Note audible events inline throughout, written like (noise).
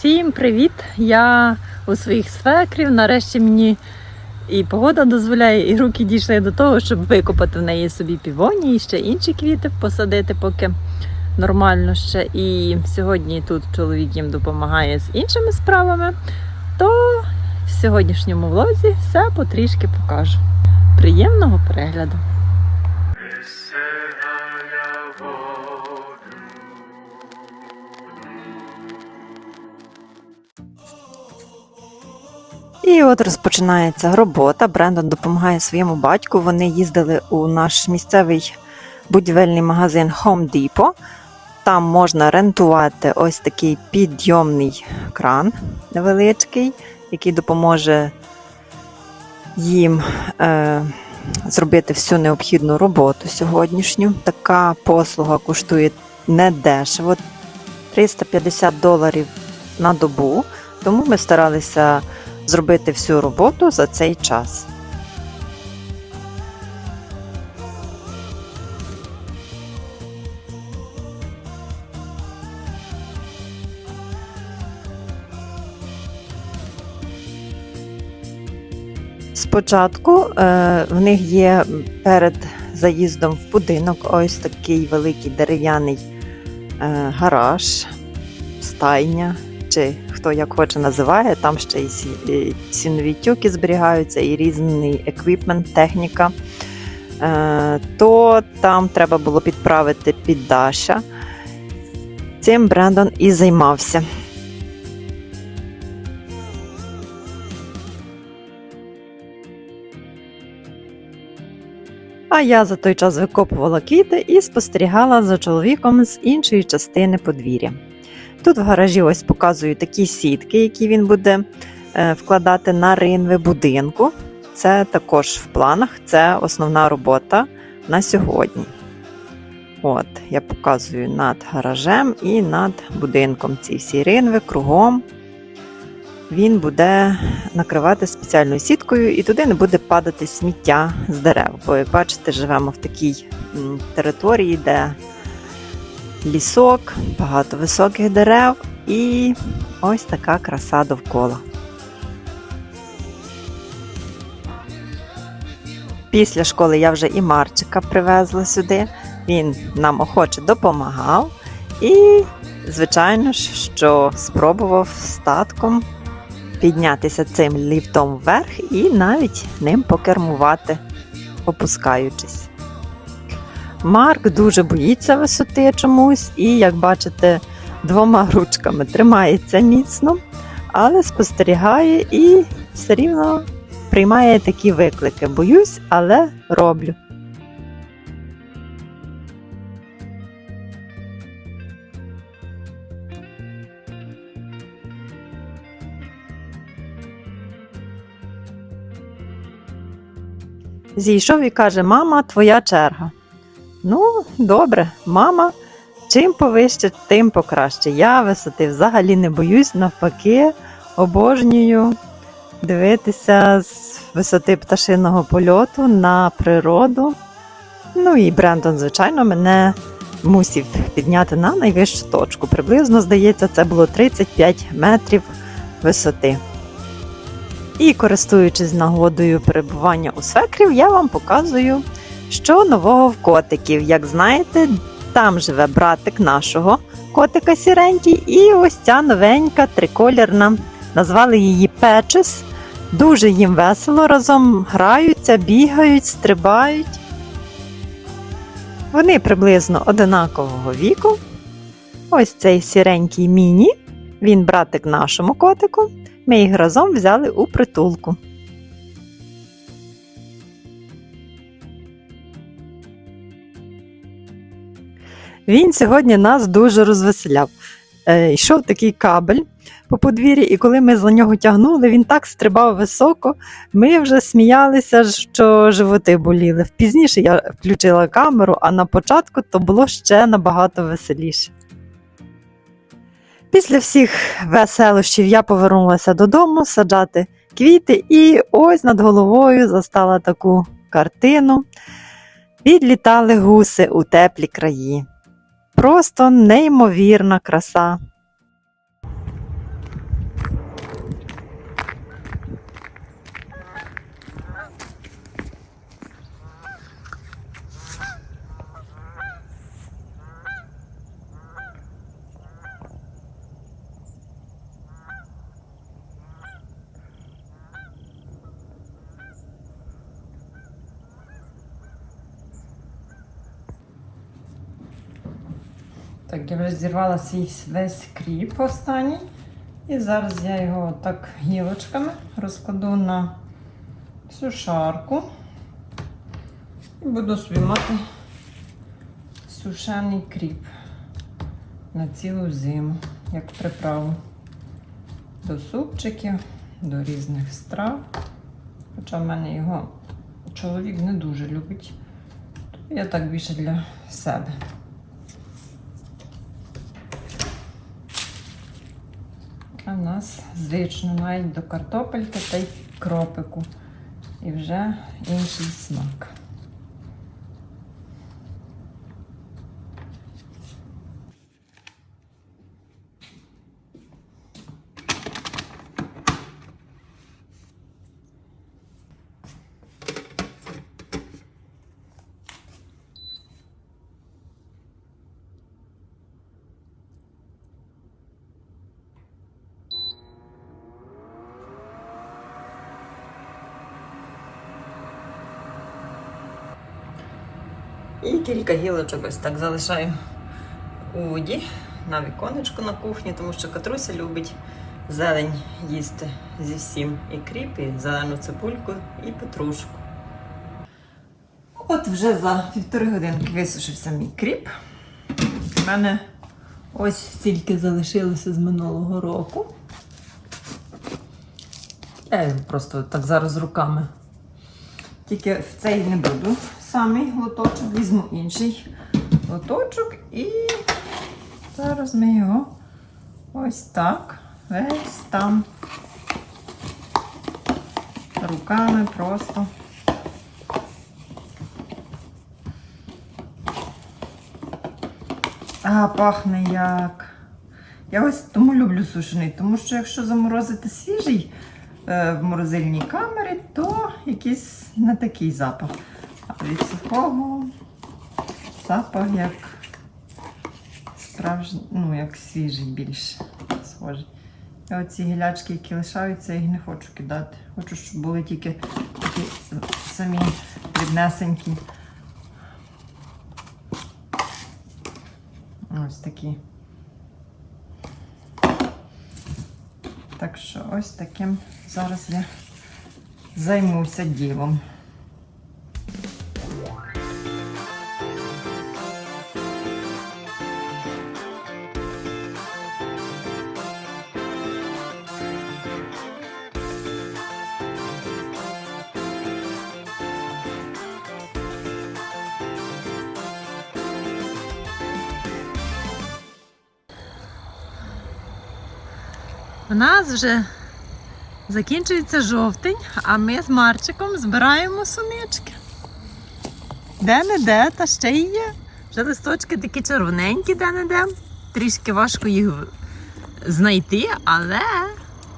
Всім привіт! Я у своїх свекрів. Нарешті мені і погода дозволяє, і руки дійшли до того, щоб викопати в неї собі півоні і ще інші квіти посадити, поки нормально ще. І сьогодні тут чоловік їм допомагає з іншими справами. То в сьогоднішньому влозі все потрішки покажу. Приємного перегляду! І от розпочинається робота. Брендон допомагає своєму батьку. Вони їздили у наш місцевий будівельний магазин Home Depot. Там можна рентувати ось такий підйомний кран невеличкий, який допоможе їм е, зробити всю необхідну роботу сьогоднішню. Така послуга коштує недешево 350 доларів на добу. Тому ми старалися зробити всю роботу за цей час. Спочатку е, в них є перед заїздом в будинок ось такий великий дерев'яний е, гараж, стайня, чи хто як хоче називає, там ще і сінові тюки зберігаються, і різний еквіпмент, техніка. Е, То там треба було підправити піддаша. Цим Брендон і займався. А я за той час викопувала квіти і спостерігала за чоловіком з іншої частини подвір'я. Тут в гаражі ось показую такі сітки, які він буде е, вкладати на ринви будинку. Це також в планах, це основна робота на сьогодні. От, я показую над гаражем і над будинком ці всі ринви кругом. Він буде накривати спеціальною сіткою, і туди не буде падати сміття з дерев. Бо, як бачите, живемо в такій території, де лісок, багато високих дерев і ось така краса довкола. Після школи я вже і Марчика привезла сюди. Він нам охоче допомагав і, звичайно ж, що спробував статком піднятися цим ліфтом вверх і навіть ним покермувати, опускаючись. Марк дуже боїться висоти чомусь, і, як бачите, двома ручками тримається міцно, але спостерігає і все рівно приймає такі виклики. Боюсь, але роблю. Зійшов і каже: Мама, твоя черга. Ну, добре, мама, чим повище, тим покраще. Я висоти взагалі не боюсь, навпаки, обожнюю дивитися з висоти пташиного польоту на природу. Ну і Брендон, звичайно, мене мусів підняти на найвищу точку. Приблизно, здається, це було 35 метрів висоти. І користуючись нагодою перебування у свекрів, я вам показую, що нового в котиків. Як знаєте, там живе братик нашого котика сіренький, і ось ця новенька триколірна. Назвали її Печес. Дуже їм весело разом граються, бігають, стрибають. Вони приблизно одинакового віку. Ось цей сіренький міні. Він братик нашому котику. Ми їх разом взяли у притулку. Він сьогодні нас дуже розвеселяв. Е, йшов такий кабель по подвір'ї, і коли ми за нього тягнули, він так стрибав високо. Ми вже сміялися, що животи боліли. Пізніше я включила камеру, а на початку то було ще набагато веселіше. Після всіх веселощів я повернулася додому саджати квіти, і ось над головою застала таку картину. Відлітали гуси у теплі краї. Просто неймовірна краса. Так, я вже зірвала свій весь кріп останній. І зараз я його так гілочками розкладу на сушарку. І буду собі мати сушений кріп на цілу зиму, як приправу до супчиків, до різних страв. Хоча в мене його чоловік не дуже любить. То я так більше для себе. А в нас звично навіть до картопельки та й кропику. І вже інший смак. І кілька гілочок ось так залишаю у воді на віконечку на кухні, тому що Катруся любить зелень їсти зі всім. І кріп, і зелену цибульку, і петрушку. От вже за півтори годинки висушився мій кріп. У мене ось стільки залишилося з минулого року. Я просто так зараз руками. Тільки в цей не буду самий лоточок, візьму інший лоточок і зараз ми його ось так, весь там руками просто. А, пахне як. Я ось тому люблю сушений, тому що якщо заморозити свіжий е, в морозильній камері, то якийсь не такий запах. Від сухого запах як справжній, ну, як свіжий більше схожий. І оці гілячки, які лишаються, я їх не хочу кидати. Хочу, щоб були тільки такі самі дрібнесенькі. Ось такі. Так що ось таким зараз я займуся ділом. У нас вже закінчується жовтень, а ми з Марчиком збираємо сунички. Де-не-де, та ще й є. Вже листочки такі червоненькі, де-не-де. Трішки важко їх знайти, але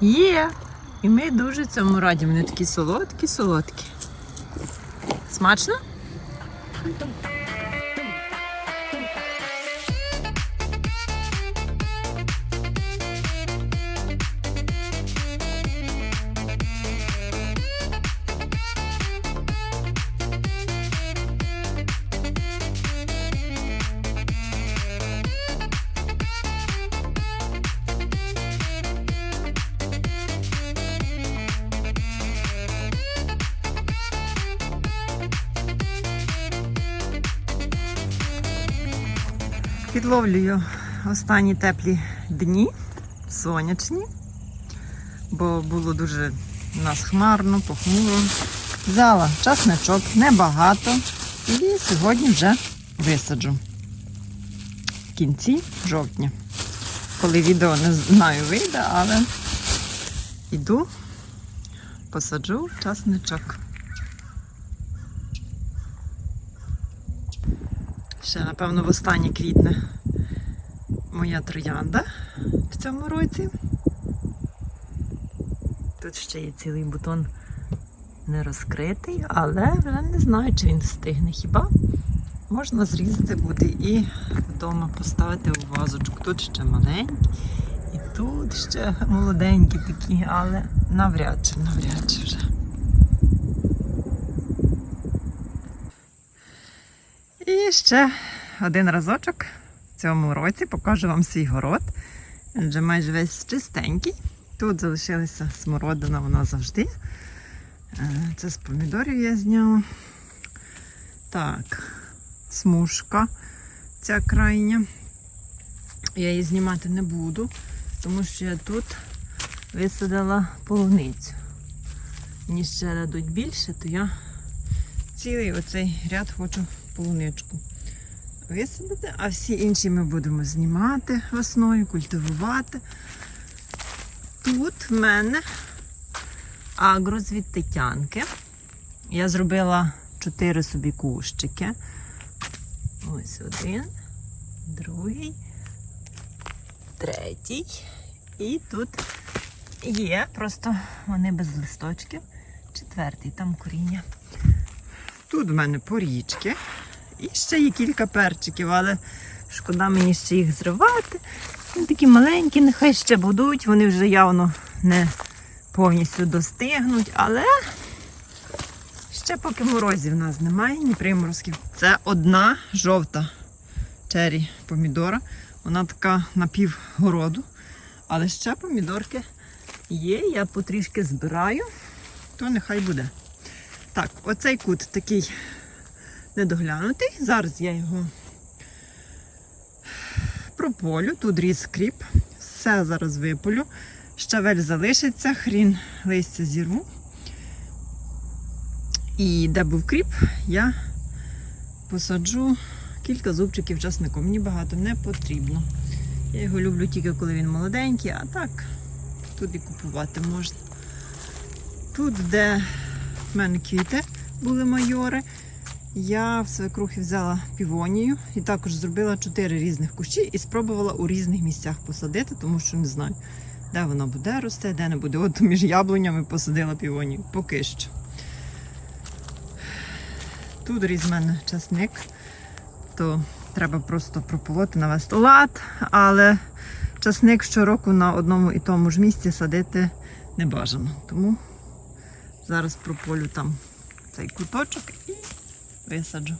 є. І ми дуже цьому раді. Вони такі солодкі-солодкі. Смачно? Підловлюю останні теплі дні, сонячні, бо було дуже у нас хмарно, похмуро. Взяла часничок, небагато. І сьогодні вже висаджу в кінці жовтня. Коли відео не знаю вийде, але йду, посаджу часничок. Ще, напевно, востаннє квітне моя троянда в цьому році. Тут ще є цілий бутон не розкритий, але вже не знаю, чи він встигне. Хіба можна зрізати буде і вдома поставити у вазочку. Тут ще маленькі, і тут ще молоденькі такі, але навряд чи, навряд чи вже. І ще один разочок в цьому році. Покажу вам свій город. Він вже майже весь чистенький. Тут залишилася смородина, вона завжди. Е, Це з помідорів я зняла. Так, смужка ця крайня. Я її знімати не буду, тому що я тут висадила полуницю. Мені ще дадуть більше, то я цілий оцей ряд хочу полуничку висадити, а всі інші ми будемо знімати весною, культивувати. Тут в мене агро від Тетянки. Я зробила чотири собі кущики. Ось один, другий, третій. І тут є, просто вони без листочків. Четвертий, там коріння. Тут в мене порічки. І ще є кілька перчиків, але шкода мені ще їх зривати. Вони такі маленькі, нехай ще будуть, вони вже явно не повністю достигнуть, але ще поки морозів в нас немає, ні приморозків. Це одна жовта чері помідора. Вона така напівгороду. Але ще помідорки є, я потрішки збираю, то нехай буде. Так, оцей кут такий недоглянутий. Зараз я його прополю, тут різ кріп, все зараз виполю. Щавель залишиться, хрін листя зірву. І де був кріп, я посаджу кілька зубчиків часнику. Мені багато не потрібно. Я його люблю тільки коли він молоденький, а так тут і купувати можна. Тут, де в мене квіти були майори, я в свекрухи взяла півонію і також зробила чотири різних кущі і спробувала у різних місцях посадити, тому що не знаю, де вона буде рости, де не буде. От між яблунями посадила півонію. Поки що. Тут різ мене часник, то треба просто прополоти, навести лад, але часник щороку на одному і тому ж місці садити не бажано. Тому зараз прополю там цей куточок і висаджу.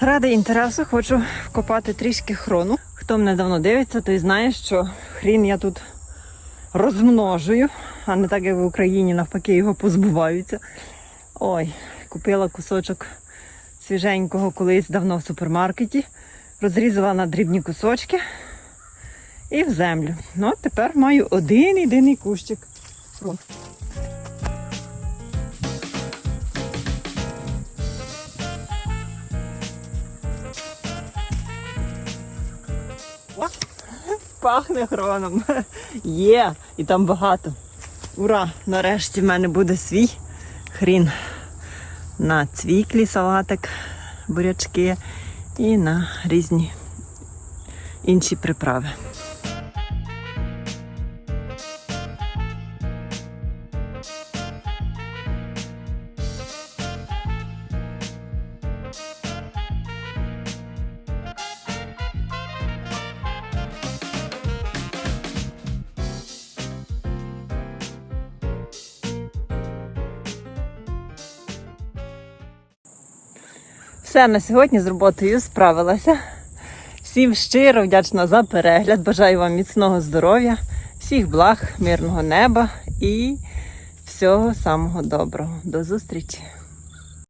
Ради інтересу хочу вкопати трішки хрону. Хто мене давно дивиться, той знає, що хрін я тут розмножую, а не так, як в Україні, навпаки, його позбуваються. Ой, купила кусочок свіженького колись давно в супермаркеті, розрізала на дрібні кусочки і в землю. Ну, от тепер маю один єдиний кущик. Хрону. Пахне хроном. (laughs) Є, і там багато. Ура! Нарешті в мене буде свій хрін на цвіклі, салатик, бурячки і на різні інші приправи. Все на сьогодні з роботою справилася. Всім щиро вдячна за перегляд. Бажаю вам міцного здоров'я, всіх благ, мирного неба і всього самого доброго. До зустрічі!